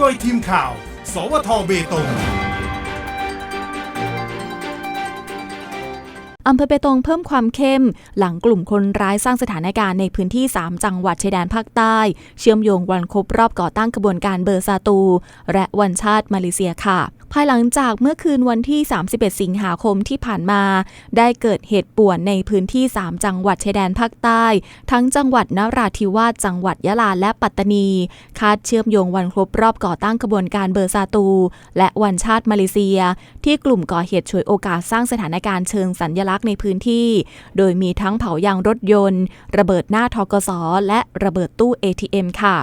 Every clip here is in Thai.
โดยทีมข่าว สวทเบตงอำเภอเบตงเพิ่มความเข้ม หลังกลุ่มคนร้ายสร้างสถานการณ์ในพื้นที่ 3 จังหวัดชายแดนภาคใต้ เชื่อมโยงวันครบรอบก่อตั้งกระบวนการเบอร์ซาตู และวันชาติมาเลเซียค่ะ ภายหลังจากเมื่อคืนวันที่ 31 สิงหาคมที่ผ่านมา ได้เกิดเหตุป่วนในพื้นที่ 3 จังหวัดชายแดนภาคใต้ ทั้งจังหวัดนราธิวาสจังหวัดยะลาและปัตตานี คาดเชื่อมโยงวันครบรอบก่อตั้งกระบวนการเบอร์ซาตู และวันชาติมาเลเซีย ที่กลุ่มก่อเหตุฉวยโอกาสสร้างสถานการณ์เชิงสัญญลักษณ์ในพื้นที่ โดยมีทั้งเผายางรถยนต์ ระเบิดหน้าทกสและระเบิดตู้ ATM ค่ะ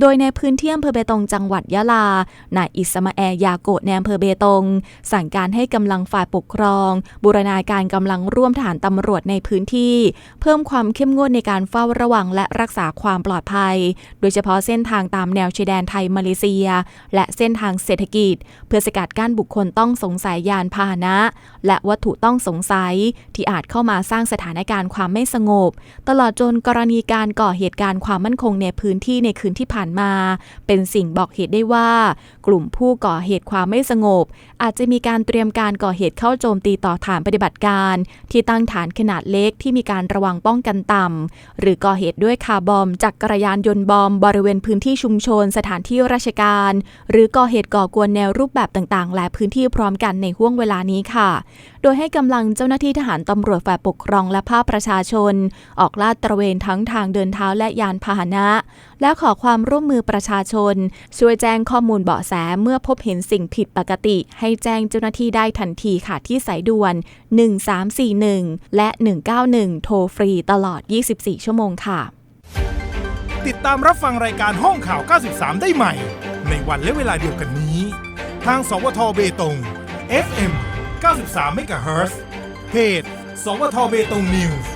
โดยในพื้นที่อำเภอเบตงจังหวัดยะลา นายอิสมาแอร์ยาโกะในอำเภอเบตง สั่งการให้กำลังฝ่ายปกครอง บูรณาการกำลังร่วมฐานตำรวจในพื้นที่ เพิ่มความเข้มงวดในการเฝ้าระวังและรักษาความปลอดภัย โดยเฉพาะเส้นทางตามแนวชายแดนไทยมาเลเซีย และเส้นทางเศรษฐกิจ เพื่อสกัดกั้นบุคคลต้องสงสัยยานพาหนะ และวัตถุต้องสงสัยที่อาจเข้ามาสร้างสถานการณ์ความไม่สงบ ตลอดจนกรณีการก่อเหตุการณ์ความมั่นคงในพื้นที่ในคืนที่ผ่านมา เป็นสิ่งบอกเหตุได้ว่า กลุ่มผู้ก่อเหตุความไม่สงบ อาจจะมีการเตรียมการก่อเหตุเข้าโจมตีต่อฐานปฏิบัติการ ที่ตั้งฐานขนาดเล็กที่มีการระวังป้องกันต่ำหรือก่อเหตุด้วยคาร์บอมจากกระยานยนต์บอมบริเวณพื้นที่ชุมชน สถานที่ราชการ หรือก่อเหตุก่อกวนแนวรูปแบบต่างๆ และพื้นที่พร้อมกันในห่วงเวลานี้ค่ะ โดยให้กำลังเจ้าหน้าที่ทหารตำรวจฝ่ายปกครองและภาคประชาชน ออกลาดตระเวนทั้งทางเดินเท้าและยานพาหนะ และขอความร่วม่วมมือประชาชน ช่วยแจ้งข้อมูลเบาะแสเมื่อพบเห็นสิ่งผิดปกติ ให้แจ้งเจ้าหน้าที่ได้ทันทีค่ะที่สายด่วน 1341 และ 191 โทรฟรีตลอด 24 ชั่วโมงค่ะ ติดตามรับฟังรายการห้องข่าว 93 ได้ใหม่ ในวันและเวลาเดียวกันนี้ ทาง สวทเบตง FM 93เมกะเฮิรตซ์เพจ สวทเบตงนิวส์